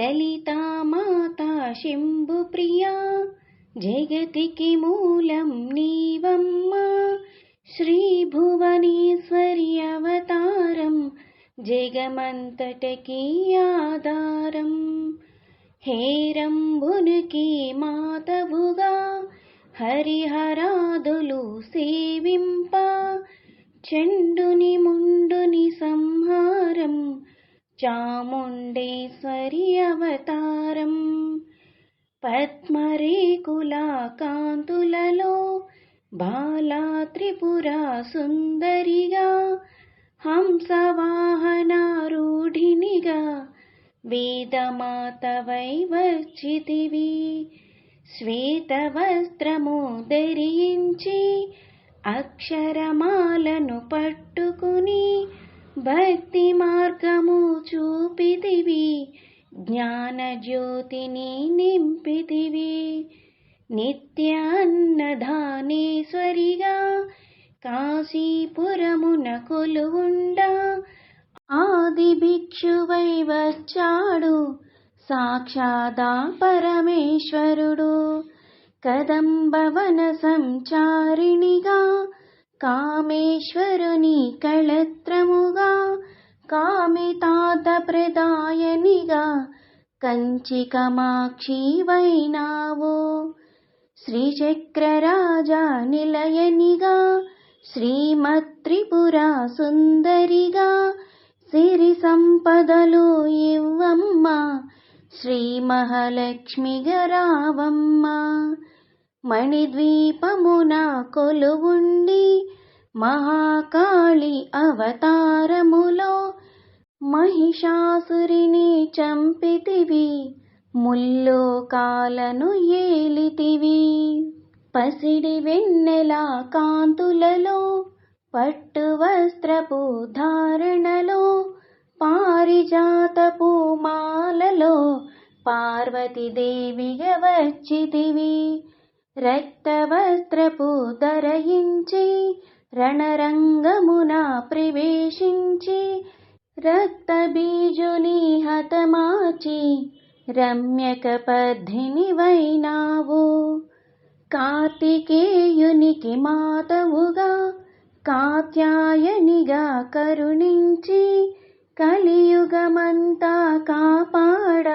లలితామాత శంభుప్రియా జగతికి మూలం నీవమ్మా. శ్రీభువనేశ్వరి అవతారం జగమంతటకి ఆధారం. హేరంబునికి మాతవుగా హరిహరాదులు సేవింప. చండుని ముండుని సంహారం చాముండేశ్వరి అవతారం. పద్మరేకుల కాంతులలో బాలా త్రిపుర సుందరిగా హంసవాహనారూఢినిగా వేదమాతవై వచ్చితివి శ్వేతవస్త్రము ధరించి అక్షరమాలను పట్టుకుని భక్తి మార్గము చూపితివి జ్ఞానజ్యోతిని నింపితివి. నిత్య అన్నదానేశ్వరిగా కాశీపురమున కొలువుండా ఆది భిక్షువై వచ్చాడు సాక్షాదా పరమేశ్వరుడు. కదంబవన సంచారిణిగా కామేశ్వరుని కళత్రముగా కామితాత ప్రదాయనిగా కంచి కమాక్షి వైనావు శ్రీచక్రరాజా నిలయనిగా శ్రీమత్రిపుర సుందరిగా సిరి సంపదలు ఇవ్వమ్మ శ్రీ మహాలక్ష్మి గరావమ్మ మణిద్వీపమున కొలువుండి మహాకాళి అవతారములో మహిషాసురిని చంపితివి ముల్లోకాలను ఏలితివి. పసిడి వెన్నెల కాంతులలో పట్టు వస్త్రపు ధారణలో పారిజాతపు మాలలో పార్వతీదేవిగా వచ్చితివి. రక్తవస్త్రపు ధరయించి రణరంగమున ప్రవేశించి రక్తబీజుని హతమాచి రమ్యక పద్ధిని వైనావు. కార్తికేయునికి మాతవుగా కాత్యాయనిగా కరుణించి కలియుగమంతా కాపాడ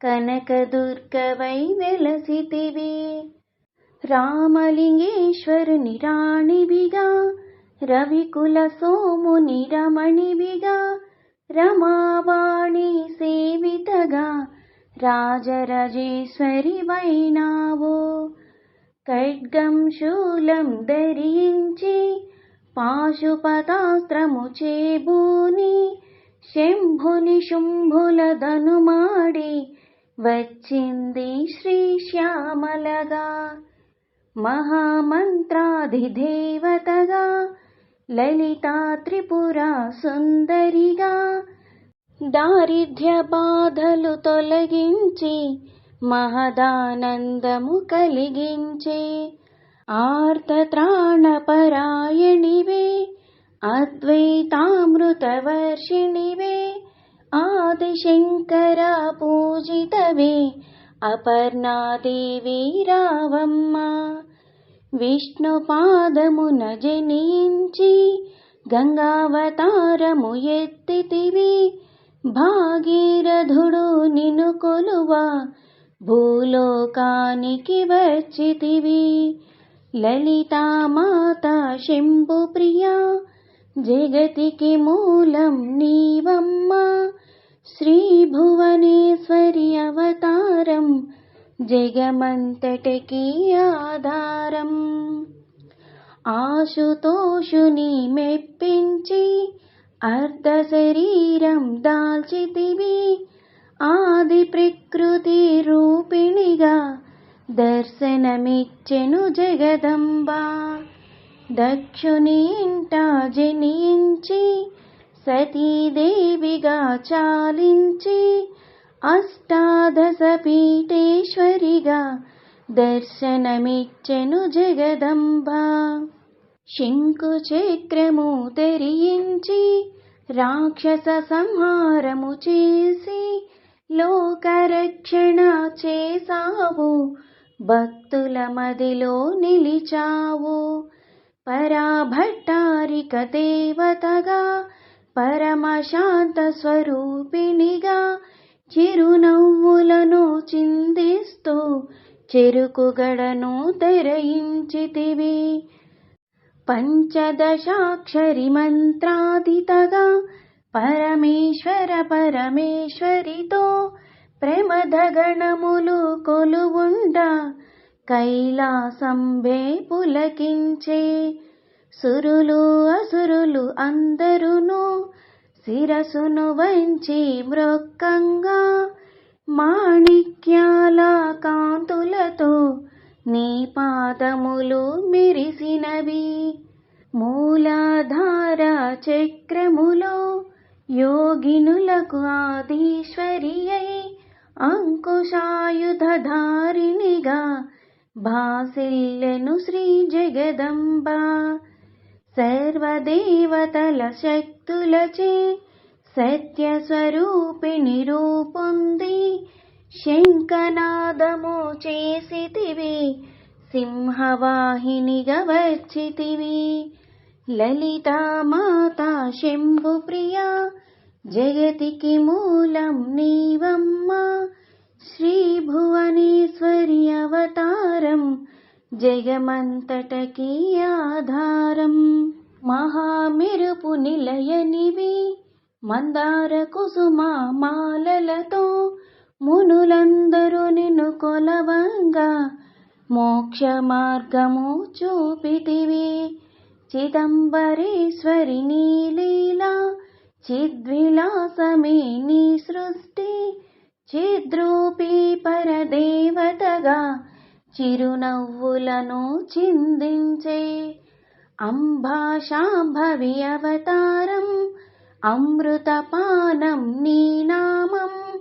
కనకదుర్గవై వెలసితివి. రామలింగేశ్వరుని రాణివిగా రవికుల సోముని రమణివిగా రమావాణి సేవితగా రాజరజేశ్వరి వైనావు. ఖడ్గం శూలం ధరించి పాశుపతాస్త్రము చేబూని శంభుని శుంభుల ధనుమాడి వచ్చింది శ్రీ శ్యామలగా. మహామంత్రాధిదేవతగా లలితా త్రిపుర సుందరిగా దారిద్ర్య బాధలు తొలగించి మహదానందము కలిగించే ఆర్తత్రాణపరాయణివే అద్వైతామృతవర్షిణివే ఆదిశంకర పూజితవే అపర్ణాదేవి రావమ్మ విష్ణుపాదమున జనించి గంగావతారము ఎత్తితివి. భాగీరథుడు నిను కొలువా భూలోకానికి వచ్చితివి. లలితామాత శంభుప్రియా జగతికి మూలం నీవమ్మ. శ్రీభువనేశ్వరి అవతారం జగమంతటికి ఆధారం. ఆశుతోషుని మెప్పించి అర్ధ శరీరం దాల్చితివి. ఆది ప్రకృతి రూపిణిగా దర్శనమిచ్చెను జగదంబ. దక్షుని ఇంట జనించి సతీదేవిగా చాలించి అష్టాదశపీఠేశ్వరిగా దర్శనమిచ్చెను జగదంబ శంకు చక్రము తెరించి రాక్షస సంహారము చేసి లోకరక్షణ చేసావు భక్తుల మదిలో నిలిచావు పరాభట్టారిక దేవతగా పరమశాంత స్వరూపిణిగా చిరునవ్వులను చిందిస్తూ చెరుకుగడను తెరయించితివి పంచదశాక్షరి మంత్రాదితగా పరమేశ్వర పరమేశ్వరితో ప్రమదగణములు కొలువుండ కైలాసంబే పులకించే. సురులు అసురులు అందరూ శిరసును వంచి మృక్కంగా మాణిక్యాల కాంతులతో నీ పాదములు మెరిసినవి. మూలాధార చక్రములో యోగినులకు ఆదీశ్వరి అయి భాసిల్లెను శ్రీ జగదంబా. సర్వదేవతల శక్తులచే సత్య స్వరూపిణి రూపొంది. శంఖనాదము చేసితివి సింహవాహినిగా వచ్చితివి. లలితామాత శంభు ప్రియా జగతికి మూలం నీవమ్మ. శ్రీ భువనేశ్వరి అవతారం జగమంతటకి ఆధారం. మహామెరుపు నిలయనివి. మందార కుసుమా మాలలతో మునులందరూ నిన్ను కొలవంగా. మోక్ష మార్గము చూపితివి. చిదంబరేశ్వరి నీలీలా చిద్విలాసమే నీ సృష్టి. చిద్రూపీ పరదేవతగా చిరునవ్వులను చిందించే అంభాషాంభవి అవతారం అమృతపానం నీ నామం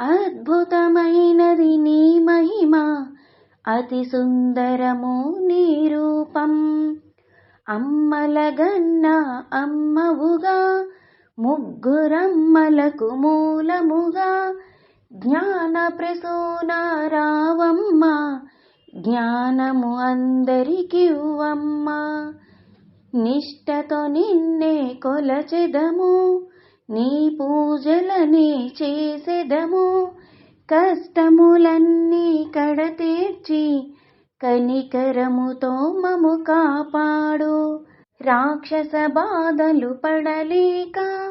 అద్భుతమైనది నీ మహిమ అతి సుందరము నీ రూపం. అమ్మలగన్న అమ్మవుగా ముగ్గురమ్మలకు మూలముగా జ్ఞాన ప్రసూన రావమ్మ జ్ఞానము అందరికివ్వమ్మ నిష్టతో నిన్నే కొలచెదము. నీ పూజలనే చేసెదము. కష్టములన్నీ కడతీర్చి కనికరముతో మము కాపాడు. రాక్షస బాధలు పడలేక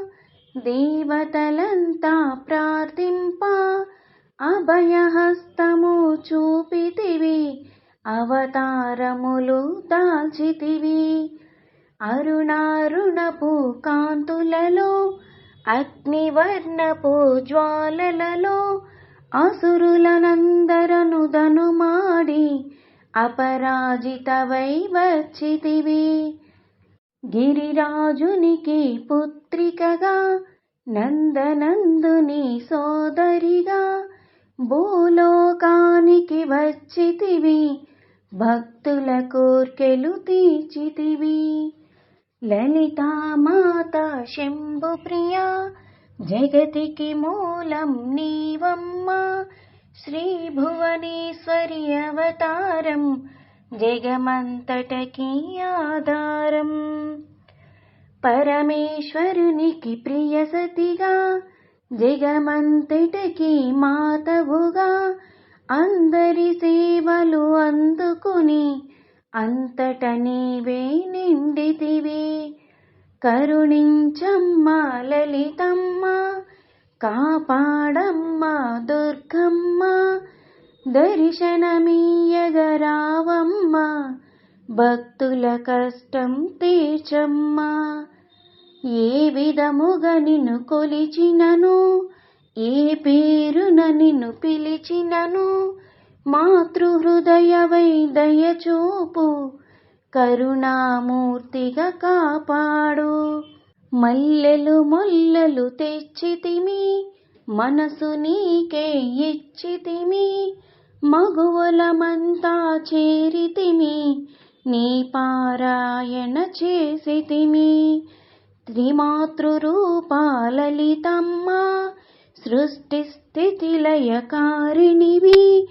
దేవతలంతా ప్రార్థింప. అభయహస్తము చూపితివి అవతారములు దాల్చితివి. అరుణారుణపు కాంతులలో అగ్నివర్ణపు జ్వాలలలో అసురులనందరను దనుమాడి అపరాజితవై వచ్చితివి. గిరిరాజునికి పుత్రికగా నందనందుని సోదరిగా భూలోకానికి వచ్చితివి భక్తుల కోర్కెలు తీర్చితివి. లలితామాత శంభు ప్రియా జగతికి మూలం నీవమ్మ. శ్రీ భువనేశ్వరి అవతారం జగమంతటకి ఆధారం. పరమేశ్వరునికి ప్రియ సతిగా జగమంతటికి మాతవుగా అందరి సేవలు అందుకుని అంతట నీవే నిండితివి. కరుణించమ్మ లలితమ్మ కాపాడమ్మ దుర్గమ్మ దర్శనమీయగరావమ్మ భక్తుల కష్టం తీర్చమ్మ. ఏ విధముగా నిన్ను కొలిచినను? ఏ పేరున నిన్ను పిలిచినను? మాతృహృదయవై దయచూపు కరుణామూర్తిగా కాపాడు. మల్లెలు మొల్లలు తెచ్చితిమి మనసు నీకే ఇచ్చితిమి మగువలమంతా చేరితిమి నీ పారాయణ చేసితిమి. త్రిమాతృరూపాలలితమ్మ సృష్టి స్థితి లయకారిణివి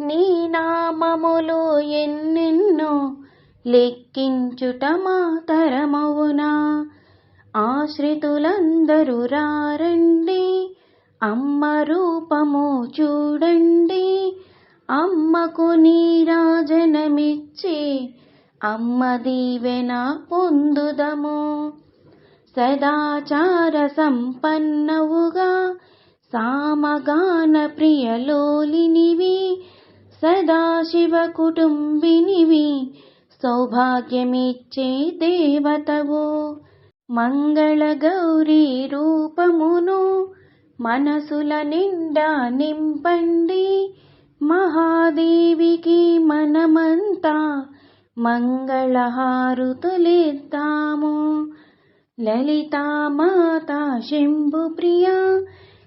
నీ నామములు ఎన్నెన్నో లెక్కించుట మాతరమవునా. ఆశ్రితులందరూ రారండి అమ్మ రూపము చూడండి. అమ్మకు నీరాజనమిచ్చి అమ్మ దీవెన పొందుదము. సదాచార సంపన్నవుగా సామగాన ప్రియలోలినివి సదాశివ కుటుంబినివి సౌభాగ్యమిచ్చే దేవతవు. మంగళ గౌరీ రూపమును మనసుల నిండా నింపండి. మహాదేవికి మనమంతా మంగళహారుతులిద్దాము. లలితామాత శంభుప్రియ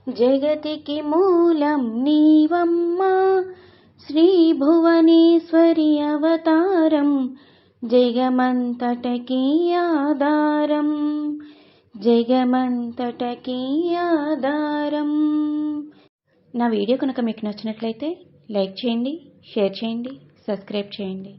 జగతికి మూలం నీవమ్మా. శ్రీ భువనేశ్వరి అవతారం జగమంతటకీ ఆధారం. జగమంతటకీ ఆధారం. నా వీడియో కనుక మీకు నచ్చినట్లయితే లైక్ చేయండి షేర్ చేయండి సబ్స్క్రైబ్ చేయండి.